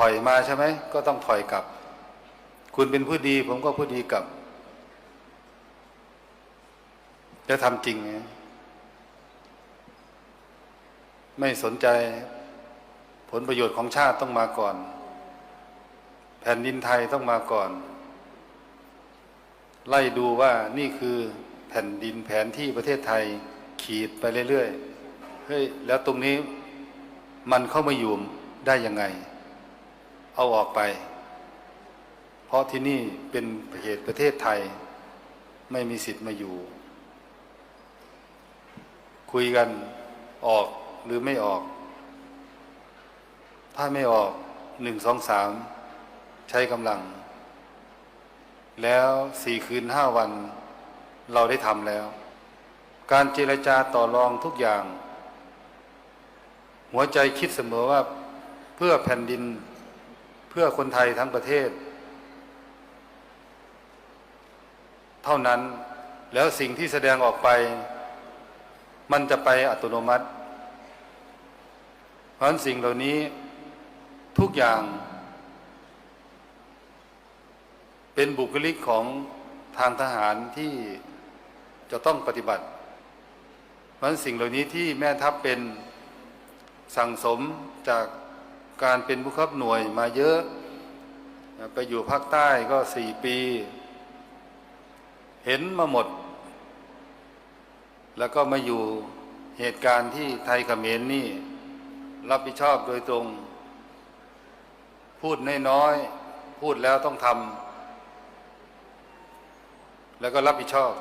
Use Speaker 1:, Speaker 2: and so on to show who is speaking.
Speaker 1: ถอยมาใช่ไหมก็ต้องถอยกลับ คุณเป็นผู้ดี ผมก็ผู้ดีกลับจะทำจริงไงไม่สนใจผลประโยชน์ของชาติต้องมาก่อน แผ่นดินไทยต้องมาก่อน ไล่ดูว่านี่คือแผ่นดินแผนที่ประเทศไทยขีดไปเรื่อยๆเฮ้ยแล้วตรงนี้มันเข้ามาอยู่ได้ยังไง เอาออกไป เพราะที่นี่เป็นเหตุประเทศไทย ไม่มีสิทธิ์มาอยู่ คุยกันออกหรือไม่ออก ถ้าไม่ออกหนึ่งสองสามใช้กำลัง แล้วสี่คืนห้าวันเราได้ทำแล้ว การเจรจาต่อรองทุกอย่าง หัวใจคิดเสมอว่าเพื่อแผ่นดิน เพื่อคนไทยทั้งประเทศ เท่านั้นแล้วสิ่งที่แสดงออกไป มันจะไปอัตโนมัติ เพราะนั้นสิ่งเหล่านี้ทุกอย่าง เป็นบุคลิกของทางทหารที่จะต้องปฏิบัติ เพราะนั้นสิ่งเหล่านี้ที่แม่ทัพเป็นสั่งสมจาก การเป็นผู้ขับหน่วยมาเยอะ ไปอยู่ภาคใต้ก็สี่ปี เห็นมาหมด แล้วก็มาอยู่เหตุการณ์ที่ไทยเขมรนี่ รับผิดชอบโดยตรง พูดน้อยๆพูดแล้วต้องทำแล้วก็รับผิดชอบ